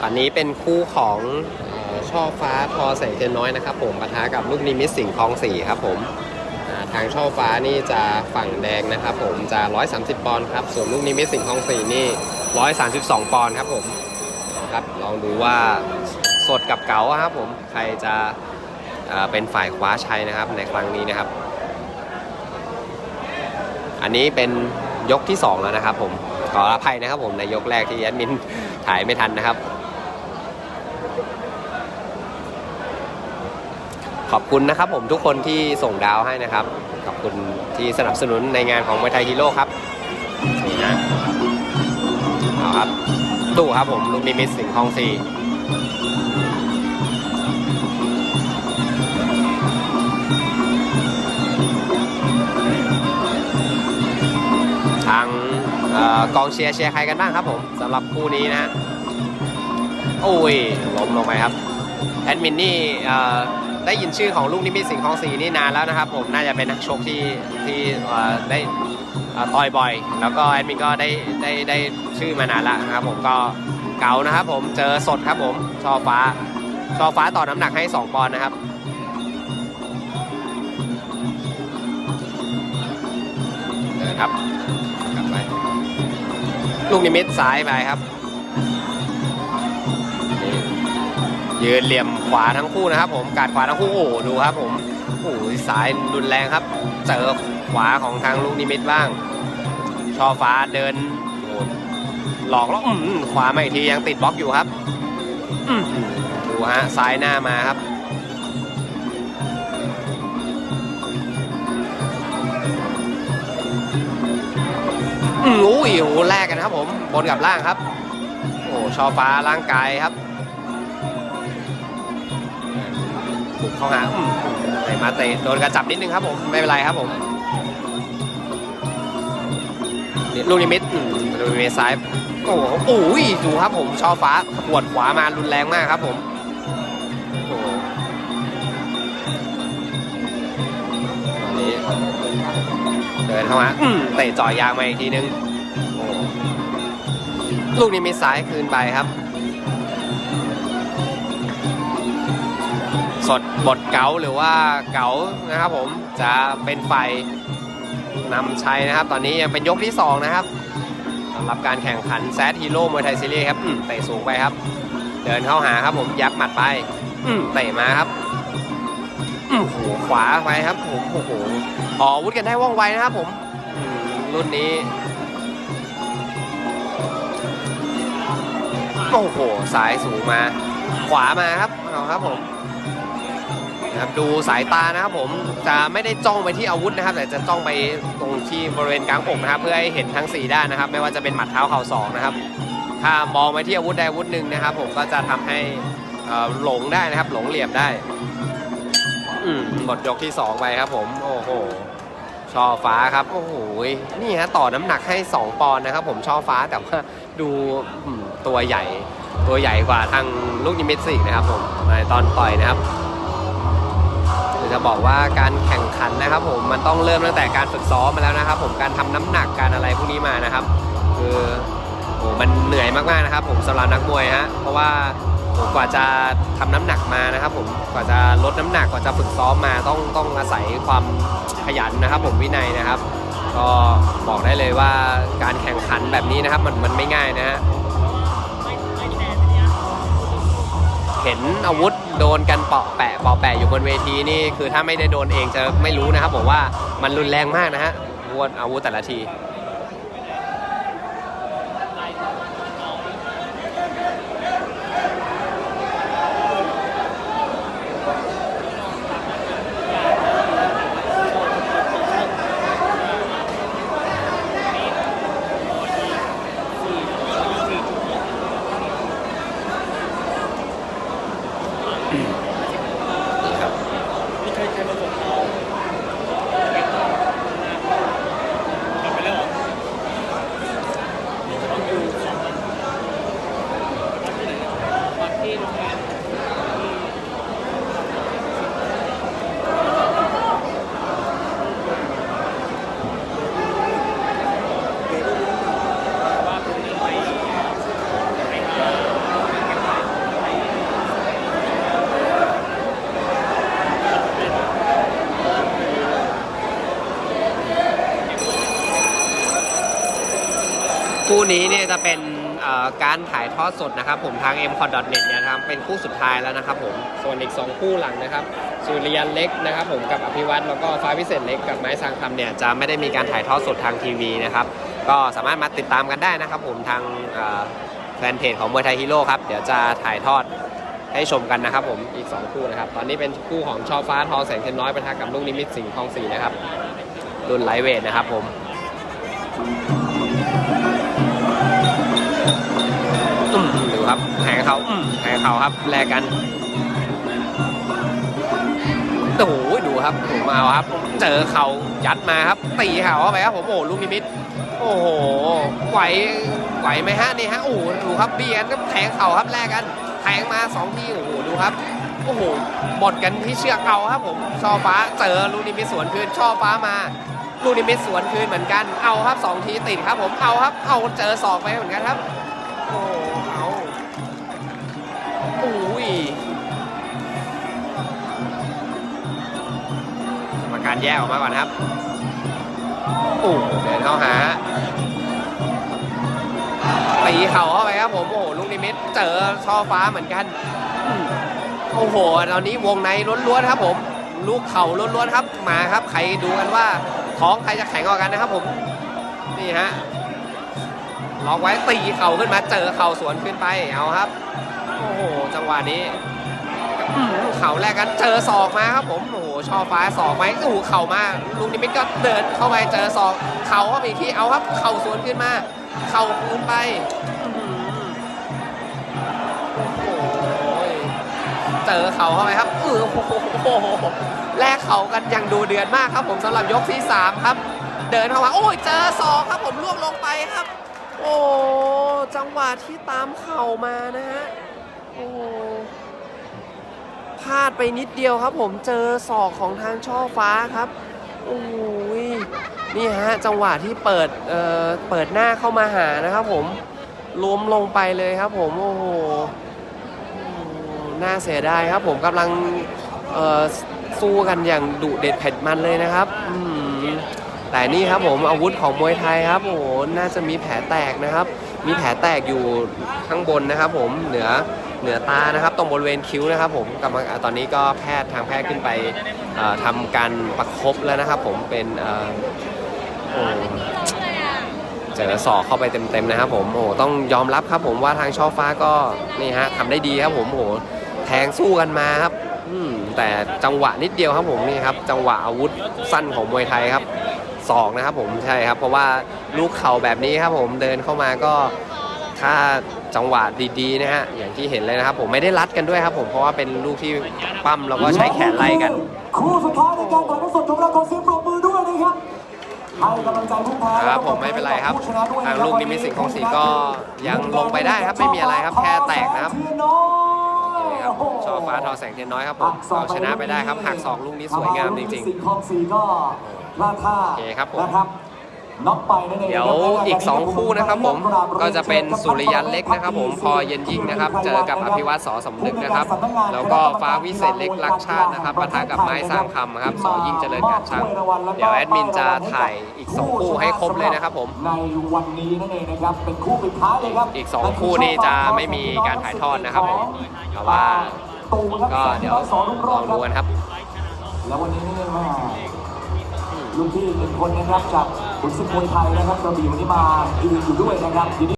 ตอนนี้เป็นคู่ของช่อฟ้าทอแสงเทียนน้อยนะครับ ผมปะทะกับลูกนิมิตสิงห์คลองสี่ครับผมทางช่อฟ้านี่จะฝั่งแดงนะครับ ผมจะ 130 ปอนด์ครับ ส่วนลูกนิมิตสิงห์คลองสี่นี่ 132 ปอนด์ครับผมครับลองดูว่าสดกับเก๋าครับผมใครจะเอ่อเป็นฝ่ายคว้าชัยนะครับในครั้งนี้นะครับ อันนี้เป็นยกที่ 2 แล้วนะครับผมขออภัยนะครับผมในยกแรกที่แอดมินถ่ายไม่ทันนะครับ อบคุณนะครับผมทุกคนที่ส่งดาวให้นะครับ ขอบคุณที่สนับสนุนในงานของมวยไทยฮีโร่ครับนี่นะเอาครับตู้ครับผมลูกนิมิตสิงห์คลองสี่ทางออกองเชียร์เชียร์ใครกันบ้างครับผมสำหรับคู่นี้นะโอ้ยล้มลงไปครับ แอดมินนี่เออ ได้ยินชื่อของลูกนิมิตสิงห์คลองสีนี่นานแล้วนะครับ ผมน่าจะเป็นนักชกที่ที่ได้ต่อยบ่อย แล้วก็แอดมินก็ได้ได้ได้ชื่อมานานแล้วนะครับ ผมก็เก่านะครับ ผมเจอสดครับผมชอฟ้าชอฟ้าต่อน้ำหนักให้ 2 ปอนด์นะครับเดินครับกลับไปลูกนิมิตซ้ายไปครับ ยืนเหลี่ยมขวาทั้งคู่นะครับ ผมการขวาทั้งคู่โอ้ดูครับ ผมโอ้สายรุนแรงครับ เจอขวาของทางลูกนิมิตบ้าง ชอฟ้าเดินหลอกแล้วขวามาอีกทียังติดบล็อกอยู่ครับดูฮะซ้ายหน้ามาครับอืออุ้ยโอ้แลกกันครับ ผมบนกับล่างครับ โอ้ชอฟ้าร่างกายครับ บุกเข้าหาอืมไอ้มาเตะโดนกระจับนิดนึงครับผมไม่เป็นไรครับผมนี่ลูกนิมิตอืมลูกนิมิตซ้ายโอ้โหโอ้ยดูครับผมช่อฟ้าปวดขวามารุนแรงมากครับผมโอ้โหตอนนี้เดินเข้ามาอืมเตะจ่อยยางมาอีกทีนึงโอ้โหลูกนิมิตซ้ายคืนไปครับ สดบทเก๋าหรือว่าเก๋านะครับผมจะเป็นไฟนำชัยนะครับ ตอนนี้ยังเป็นยกที่ 2 นะครับสำหรับการแข่งขันแซดฮีโร่มวยไทยซีรีส์ครับเตะสูงไปครับ เดินเข้าหาครับผมยับหมัดไปเตะมาครับอืมโหขวาไปครับผมโอ้โหออกอวุธกันได้ว่องไวนะครับผมรุ่นนี้โอ้โหสายสูงมา ขวามาครับเอาครับผม นะครับดูสายตานะครับผมจะไม่ได้จ้องไปที่อาวุธนะครับ แต่จะจ้องไปตรงที่บริเวณกลางอกนะครับ เพื่อให้เห็นทั้ง 4 ด้านนะครับ ไม่ว่าจะเป็นหมัดเท้าเข่าศอกนะครับ ถ้ามองไปที่อาวุธใดอาวุธหนึ่งนะครับ ผมก็จะทำให้หลงได้นะครับ หลงเหลี่ยมได้อืหมดยกที่ 2 ไปครับผม โอ้โหช่อฟ้าครับโอ้โหนี่ฮะต่อน้ำหนักให้ 2 ปอนด์นะครับ ผมช่อฟ้าแต่ว่าดูตัวใหญ่ ตัวใหญ่กว่าทางลูกนิมิตสิกนะครับผมในตอนต่อยนะครับ จะบอกว่าการแข่งขันนะครับ ผมมันต้องเริ่มตั้งแต่การฝึกซ้อมมาแล้วนะครับ ผมการทำน้ำหนักการอะไรพวกนี้มานะครับ คือโอ้มันเหนื่อยมากๆนะครับ ผมสำหรับนักมวยฮะเพราะว่ากว่าจะทำน้ำหนักมานะครับ ผมกว่าจะลดน้ำหนักกว่าจะฝึกซ้อมมาต้องต้องอาศัยความขยันนะครับ ผมวินัยนะครับ ก็บอกได้เลยว่าการแข่งขันแบบนี้นะครับ มันมันไม่ง่ายนะฮะ เห็นอาวุธโดนกันเปาะแปะเปาะแปะอยู่บนเวทีนี่คือถ้าไม่ได้โดนเองจะไม่รู้นะครับผมว่ามันรุนแรงมากนะฮะวุอาวุธแต่ละที Yeah. คู่นี้เนี่ยจะเป็นการถ่ายทอดสดนะครับผมทาง m c o t n e t เนี่ยทำเป็นคู่สุดท้ายแล้วนะครับผมส่วนอีก 2 คู่หลังนะครับสุริยันเล็กนะครับผมกับอภิวัตรแล้วก็ฟ้าพิเศษเล็กกับไม้สังคำเนี่ยจะไม่ได้มีการถ่ายทอดสดทางทีวีนะครับก็สามารถมาติดตามกันได้นะครับผมทางแฟนเพจของมวยไทยฮีโร่ครับเดี๋ยวจะถ่ายทอดให้ชมกันนะครับผมอีก 2 คู่นะครับ ตอนนี้เป็นคู่ของช่อฟ้าทอแสงเทียนน้อยประทะกับลูกนิมิตสิงห์ทองศรีนะครับรุ่นไลท์เวทนะครับผม อืมดูครับแทงเขาอืมแทงเขาครับแลกกันโอ้โหดูครับผมเอาครับ เจอเข่ายัดมาครับ ตีเข่าเข้าไปครับผมโอ้โหลูกนิมิต โอ้โหไหวไหวไหมฮะนี่ฮะโอ้โหดูครับเบียนก็แทงเข่าครับแลกกันแทงมาสองทีโอ้โหดูครับโอ้โหหมดกันที่เชือกเอาครับผมช่อฟ้าเจอลูกนิมิตสวนคืนช่อฟ้ามาลูกนิมิตสวนคืนเหมือนกันเอาครับสองทีติดครับผมเอาครับเอาเจอศอกไปเหมือนกันครับ การแยกออกมาก่อนครับโอ้เดินเข้าหาตีเข่าเข้าไปครับผมโอ้โหลูกนิมิตเจอช่อฟ้าเหมือนกันโอ้โห ตอนนี้วงในล้วนๆครับผม ลูกเข่าล้วนๆครับ มาครับ ใครดูกันว่าท้องใครจะแข็งกว่ากันนะครับผม นี่ฮะลอกไว้ตีเข่าขึ้นมาเจอเข่าสวนขึ้นไป เอาครับ โอ้โห จังหวะนี้ เข่าแรกกันเจอศอกมาครับผมโอ้โหช่อฟ้าศอกไหมโอ้โหเข่ามาลูกนิมิตก็เดินเข้าไปเจอศอกเข่าเข้าไปอีทีเอาครับ เข่าสวนขึ้นมา เข่าคืนไปโอ้โหเจอเข่าเข้าไปครับเออโอ้โหแลกเข่ากันอย่างดูเดือดมากครับ ผมสำหรับยกที่สามครับ เดินเข้ามาโอ้ยเจอศอกครับ ผมล่วงลงไปครับ โอ้จังหวะที่ตามเข่ามานะฮะโอ้ ลาดไปนิดเดียวครับ ผมเจอศอกของทางช่อฟ้าครับโอ้ยนี่ฮะจังหวะที่เปิดเอ่อเปิดหน้าเข้ามาหานะครับ ผมล้มลงไปเลยครับ ผมโอ้โหน่าเสียดายครับ ผมกำลังเอ่อสู้กันอย่างดุเด็ดเผ็ดมันเลยนะครับแต่นี่ครับผมอาวุธของมวยไทยครับโอ้โหน่าจะมีแผลแตกนะครับ มีแผลแตกอยู่ข้างบนนะครับ ผมเหนือ เหนือตานะครับ ตรงบริเวณคิ้วนะครับ ผมกำลังตอนนี้ก็แพทย์ทางแพทย์ขึ้นไปเอ่อทำการประคบแล้วนะครับ ผมเป็นเจอศอกเข้าไปเต็มๆนะครับ ผมโอ้ต้องยอมรับครับ ผมว่าทางช่อฟ้าก็นี่ฮะทำได้ดีครับ ผมโอ้แทงสู้กันมาครับแต่จังหวะนิดเดียวครับผมนี่ครับจังหวะอาวุธสั้นของมวยไทยครับศอกนะครับผมใช่ครับ เพราะว่าลูกเข่าแบบนี้ครับผมเดินเข้ามาก็ถ้า จังหวะดีๆนะฮะอย่างที่เห็นเลยนะครับ ผมไม่ได้รัดกันด้วยครับ ผมเพราะว่าเป็นลูกที่ปั้มแล้วก็ใช้แขนไล่กัน คู่สุดท้ายในการถ่ายทอดสดของเราขอเสียงปรบมือด้วยนะครับให้กำลังใจผู้แพ้ครับผมไม่เป็นไรครับผู้ชนะด้วยะทางลูกนิมิตสิงห์ของศรีก็ยังลงไปได้ครับไม่มีอะไรครับแค่แตกนะครับนี่ครับช่อฟ้าทอแสงเทียนน้อยครับผมก็ชนะไปได้ครับหักสองลูกนี้สวยงามจริงสิงห์คลองสีก็พลาดท่าโอเคครับผม เองเดี๋ยวอีก 2 คู่นะครับผมก็จะเป็นสุริยันเล็กนะครับ ผมพอเย็นยิ่งนะครับ เจอกับอภิวัตสอสมนึกนะครับ แล้วก็ฟ้าวิเศษเล็กรักชาตินะครับปะทะกับไม้สร้างคำครับสอยิ่งเจริญการช่างเดี๋ยวแอดมินจะถ่ายอีก 2 คู่ให้ครบเลยนะครับผมในวันนี้นั่นเองนะครับเป็นคู่ปิดท้ายเลยครับอีก 2 คู่นี้จะไม่มีการถ่ายทอดนะครับผมแต่ว่าก็เดี๋ยวลองดูกันครับ แล้ววันนี้นี่แม่ลูกพี่หนึ่งคนนะครับจาก ขุนศึกมวยไทยนะครับกระบี่วันนี้มายืนอยู่ด้วยนะครับ